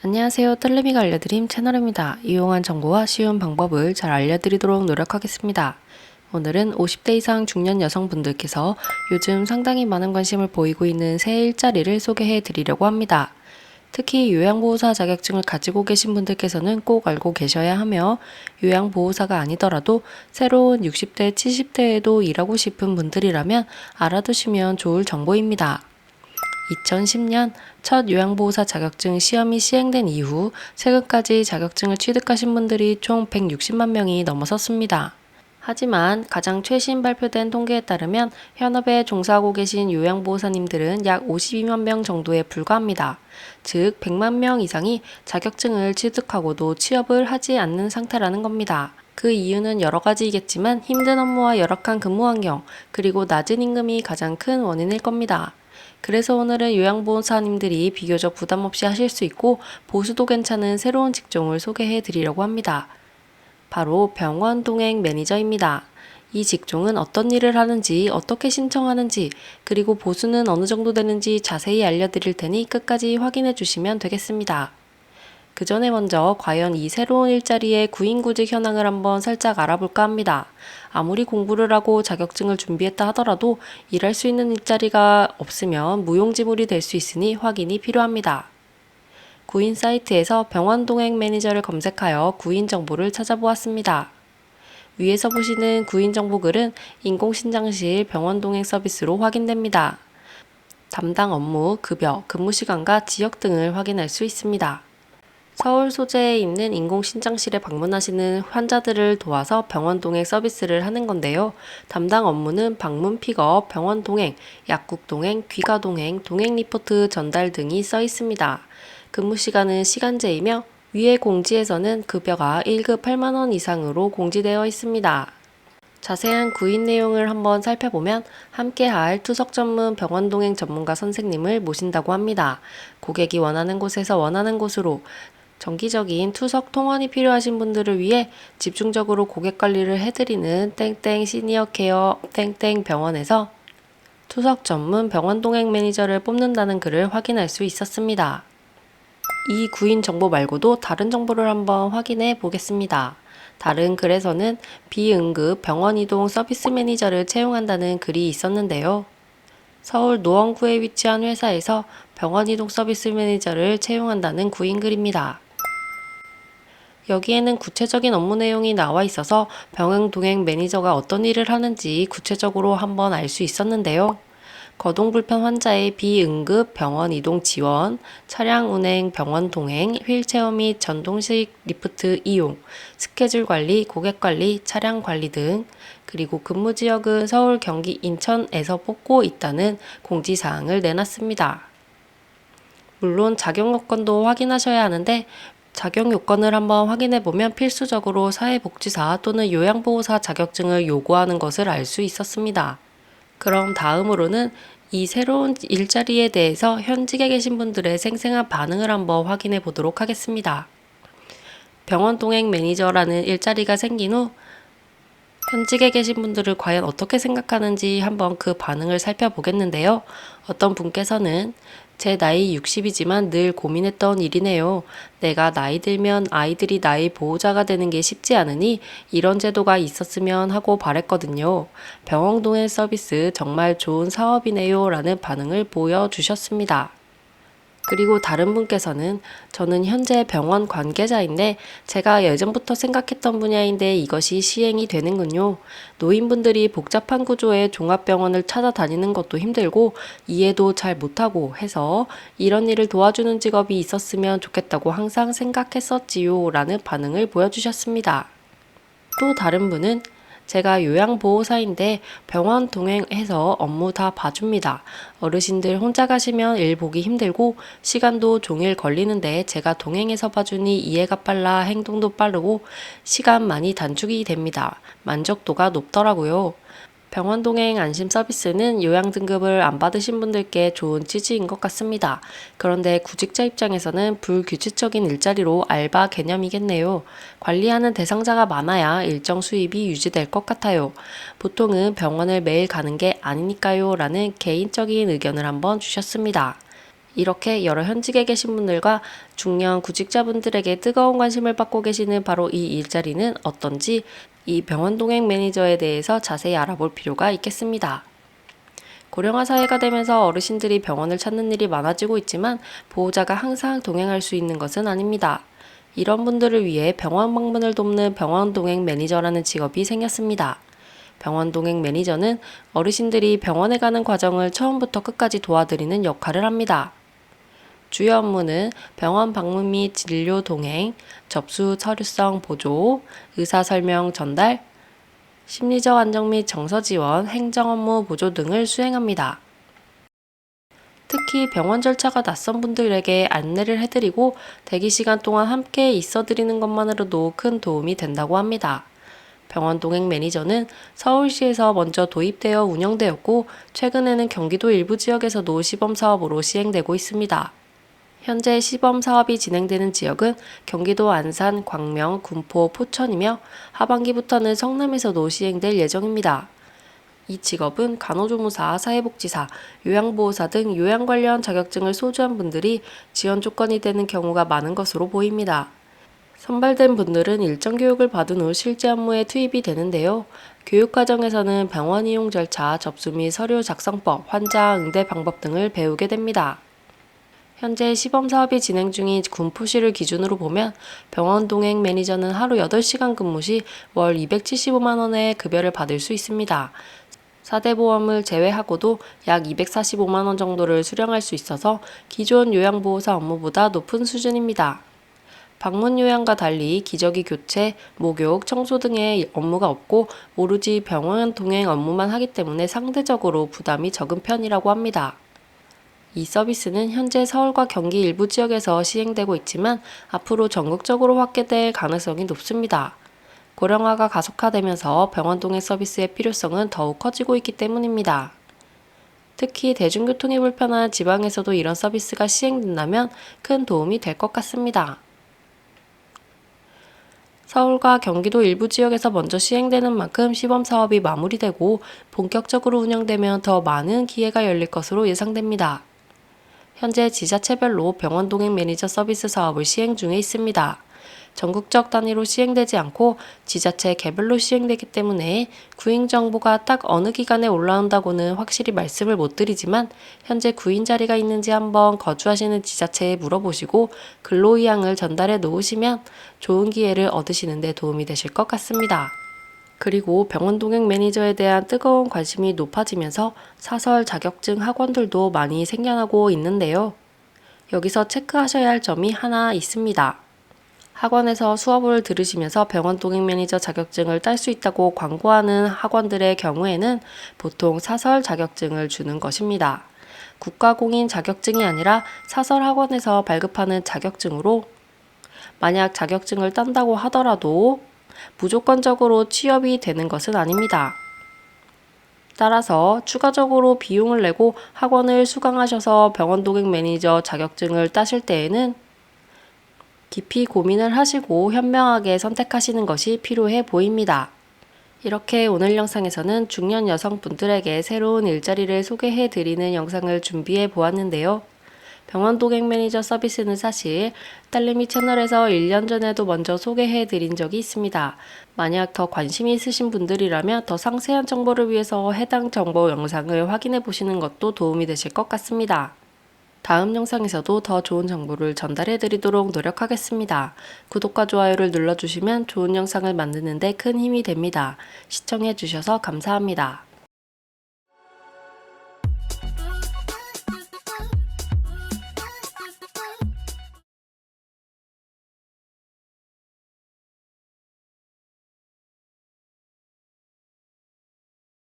안녕하세요. 딸내미가 알려드림 채널입니다. 이용한 정보와 쉬운 방법을 잘 알려드리도록 노력하겠습니다. 오늘은 50대 이상 중년 여성분들께서 요즘 상당히 많은 관심을 보이고 있는 새 일자리를 소개해 드리려고 합니다. 특히 요양보호사 자격증을 가지고 계신 분들께서는 꼭 알고 계셔야 하며 요양보호사가 아니더라도 새로운 60대, 70대에도 일하고 싶은 분들이라면 알아두시면 좋을 정보입니다. 2010년 첫 요양보호사 자격증 시험이 시행된 이후 최근까지 자격증을 취득하신 분들이 총 160만 명이 넘어섰습니다. 하지만 가장 최신 발표된 통계에 따르면 현업에 종사하고 계신 요양보호사님들은 약 52만 명 정도에 불과합니다. 즉 100만 명 이상이 자격증을 취득하고도 취업을 하지 않는 상태라는 겁니다. 그 이유는 여러 가지이겠지만 힘든 업무와 열악한 근무 환경, 그리고 낮은 임금이 가장 큰 원인일 겁니다. 그래서 오늘은 요양보호사님들이 비교적 부담 없이 하실 수 있고 보수도 괜찮은 새로운 직종을 소개해 드리려고 합니다. 바로 병원 동행 매니저입니다. 이 직종은 어떤 일을 하는지, 어떻게 신청하는지, 그리고 보수는 어느 정도 되는지 자세히 알려드릴 테니 끝까지 확인해 주시면 되겠습니다. 그 전에 먼저 과연 이 새로운 일자리의 구인구직 현황을 한번 살짝 알아볼까 합니다. 아무리 공부를 하고 자격증을 준비했다 하더라도 일할 수 있는 일자리가 없으면 무용지물이 될 수 있으니 확인이 필요합니다. 구인 사이트에서 병원 동행 매니저를 검색하여 구인 정보를 찾아보았습니다. 위에서 보시는 구인 정보 글은 인공신장실 병원 동행 서비스로 확인됩니다. 담당 업무, 급여, 근무 시간과 지역 등을 확인할 수 있습니다. 서울 소재에 있는 인공신장실에 방문하시는 환자들을 도와서 병원 동행 서비스를 하는 건데요. 담당 업무는 방문 픽업, 병원 동행, 약국 동행, 귀가 동행, 동행 리포트 전달 등이 써 있습니다. 근무 시간은 시간제이며 위의 공지에서는 급여가 1급 8만원 이상으로 공지되어 있습니다. 자세한 구인 내용을 한번 살펴보면 함께할 투석 전문 병원 동행 전문가 선생님을 모신다고 합니다. 고객이 원하는 곳에서 원하는 곳으로 정기적인 투석 통원이 필요하신 분들을 위해 집중적으로 고객 관리를 해드리는 땡땡 시니어 케어 땡땡 병원에서 투석 전문 병원 동행 매니저를 뽑는다는 글을 확인할 수 있었습니다. 이 구인 정보 말고도 다른 정보를 한번 확인해 보겠습니다. 다른 글에서는 비응급 병원 이동 서비스 매니저를 채용한다는 글이 있었는데요. 서울 노원구에 위치한 회사에서 병원 이동 서비스 매니저를 채용한다는 구인 글입니다. 여기에는 구체적인 업무 내용이 나와 있어서 병행 동행 매니저가 어떤 일을 하는지 구체적으로 한번 알 수 있었는데요. 거동 불편 환자의 비응급 병원 이동 지원, 차량 운행 병원 동행, 휠체어 및 전동식 리프트 이용, 스케줄 관리, 고객 관리, 차량 관리 등, 그리고 근무 지역은 서울, 경기, 인천에서 뽑고 있다는 공지사항을 내놨습니다. 물론 자격 요건도 확인하셔야 하는데 자격 요건을 한번 확인해 보면 필수적으로 사회복지사 또는 요양보호사 자격증을 요구하는 것을 알 수 있었습니다. 그럼 다음으로는 이 새로운 일자리에 대해서 현직에 계신 분들의 생생한 반응을 한번 확인해 보도록 하겠습니다. 병원 동행 매니저라는 일자리가 생긴 후 현직에 계신 분들을 과연 어떻게 생각하는지 한번 그 반응을 살펴보겠는데요. 어떤 분께서는 제 나이 60이지만 늘 고민했던 일이네요. 내가 나이 들면 아이들이 나의 보호자가 되는 게 쉽지 않으니 이런 제도가 있었으면 하고 바랬거든요. 병원 동행 서비스 정말 좋은 사업이네요. 라는 반응을 보여주셨습니다. 그리고 다른 분께서는 저는 현재 병원 관계자인데 제가 예전부터 생각했던 분야인데 이것이 시행이 되는군요. 노인분들이 복잡한 구조의 종합병원을 찾아다니는 것도 힘들고 이해도 잘 못하고 해서 이런 일을 도와주는 직업이 있었으면 좋겠다고 항상 생각했었지요. 라는 반응을 보여주셨습니다. 또 다른 분은 제가 요양보호사인데 병원 동행해서 업무 다 봐줍니다. 어르신들 혼자 가시면 일 보기 힘들고 시간도 종일 걸리는데 제가 동행해서 봐주니 이해가 빨라 행동도 빠르고 시간 많이 단축이 됩니다. 만족도가 높더라고요. 병원 동행 안심 서비스는 요양 등급을 안 받으신 분들께 좋은 취지인 것 같습니다. 그런데 구직자 입장에서는 불규칙적인 일자리로 알바 개념이겠네요. 관리하는 대상자가 많아야 일정 수입이 유지될 것 같아요. 보통은 병원을 매일 가는 게 아니니까요. 라는 개인적인 의견을 한번 주셨습니다. 이렇게 여러 현직에 계신 분들과 중년 구직자분들에게 뜨거운 관심을 받고 계시는 바로 이 일자리는 어떤지 이 병원 동행 매니저에 대해서 자세히 알아볼 필요가 있겠습니다. 고령화 사회가 되면서 어르신들이 병원을 찾는 일이 많아지고 있지만 보호자가 항상 동행할 수 있는 것은 아닙니다. 이런 분들을 위해 병원 방문을 돕는 병원 동행 매니저라는 직업이 생겼습니다. 병원 동행 매니저는 어르신들이 병원에 가는 과정을 처음부터 끝까지 도와드리는 역할을 합니다. 주요 업무는 병원 방문 및 진료 동행, 접수 서류성 보조, 의사 설명 전달, 심리적 안정 및 정서 지원, 행정 업무 보조 등을 수행합니다. 특히 병원 절차가 낯선 분들에게 안내를 해드리고 대기 시간 동안 함께 있어 드리는 것만으로도 큰 도움이 된다고 합니다. 병원 동행 매니저는 서울시에서 먼저 도입되어 운영되었고 최근에는 경기도 일부 지역에서도 시범 사업으로 시행되고 있습니다. 현재 시범 사업이 진행되는 지역은 경기도 안산, 광명, 군포, 포천이며 하반기부터는 성남에서도 시행될 예정입니다. 이 직업은 간호조무사, 사회복지사, 요양보호사 등 요양 관련 자격증을 소지한 분들이 지원 조건이 되는 경우가 많은 것으로 보입니다. 선발된 분들은 일정 교육을 받은 후 실제 업무에 투입이 되는데요. 교육 과정에서는 병원 이용 절차, 접수 및 서류 작성법, 환자 응대 방법 등을 배우게 됩니다. 현재 시범 사업이 진행 중인 군포시를 기준으로 보면 병원 동행 매니저는 하루 8시간 근무 시 월 275만 원의 급여를 받을 수 있습니다. 4대 보험을 제외하고도 약 245만 원 정도를 수령할 수 있어서 기존 요양보호사 업무보다 높은 수준입니다. 방문 요양과 달리 기저귀 교체, 목욕, 청소 등의 업무가 없고 오로지 병원 동행 업무만 하기 때문에 상대적으로 부담이 적은 편이라고 합니다. 이 서비스는 현재 서울과 경기 일부 지역에서 시행되고 있지만 앞으로 전국적으로 확대될 가능성이 높습니다. 고령화가 가속화되면서 병원 동행 서비스의 필요성은 더욱 커지고 있기 때문입니다. 특히 대중교통이 불편한 지방에서도 이런 서비스가 시행된다면 큰 도움이 될 것 같습니다. 서울과 경기도 일부 지역에서 먼저 시행되는 만큼 시범 사업이 마무리되고 본격적으로 운영되면 더 많은 기회가 열릴 것으로 예상됩니다. 현재 지자체별로 병원 동행 매니저 서비스 사업을 시행 중에 있습니다. 전국적 단위로 시행되지 않고 지자체 개별로 시행되기 때문에 구인 정보가 딱 어느 기간에 올라온다고는 확실히 말씀을 못 드리지만 현재 구인 자리가 있는지 한번 거주하시는 지자체에 물어보시고 근로 의향을 전달해 놓으시면 좋은 기회를 얻으시는 데 도움이 되실 것 같습니다. 그리고 병원 동행 매니저에 대한 뜨거운 관심이 높아지면서 사설 자격증 학원들도 많이 생겨나고 있는데요. 여기서 체크하셔야 할 점이 하나 있습니다. 학원에서 수업을 들으시면서 병원 동행 매니저 자격증을 딸 수 있다고 광고하는 학원들의 경우에는 보통 사설 자격증을 주는 것입니다. 국가공인 자격증이 아니라 사설 학원에서 발급하는 자격증으로 만약 자격증을 딴다고 하더라도 무조건적으로 취업이 되는 것은 아닙니다. 따라서 추가적으로 비용을 내고 학원을 수강하셔서 병원 동행 매니저 자격증을 따실 때에는 깊이 고민을 하시고 현명하게 선택하시는 것이 필요해 보입니다. 이렇게 오늘 영상에서는 중년 여성분들에게 새로운 일자리를 소개해 드리는 영상을 준비해 보았는데요. 병원 동행 매니저 서비스는 사실 딸내미 채널에서 1년 전에도 먼저 소개해 드린 적이 있습니다. 만약 더 관심이 있으신 분들이라면 더 상세한 정보를 위해서 해당 정보 영상을 확인해 보시는 것도 도움이 되실 것 같습니다. 다음 영상에서도 더 좋은 정보를 전달해 드리도록 노력하겠습니다. 구독과 좋아요를 눌러주시면 좋은 영상을 만드는데 큰 힘이 됩니다. 시청해 주셔서 감사합니다.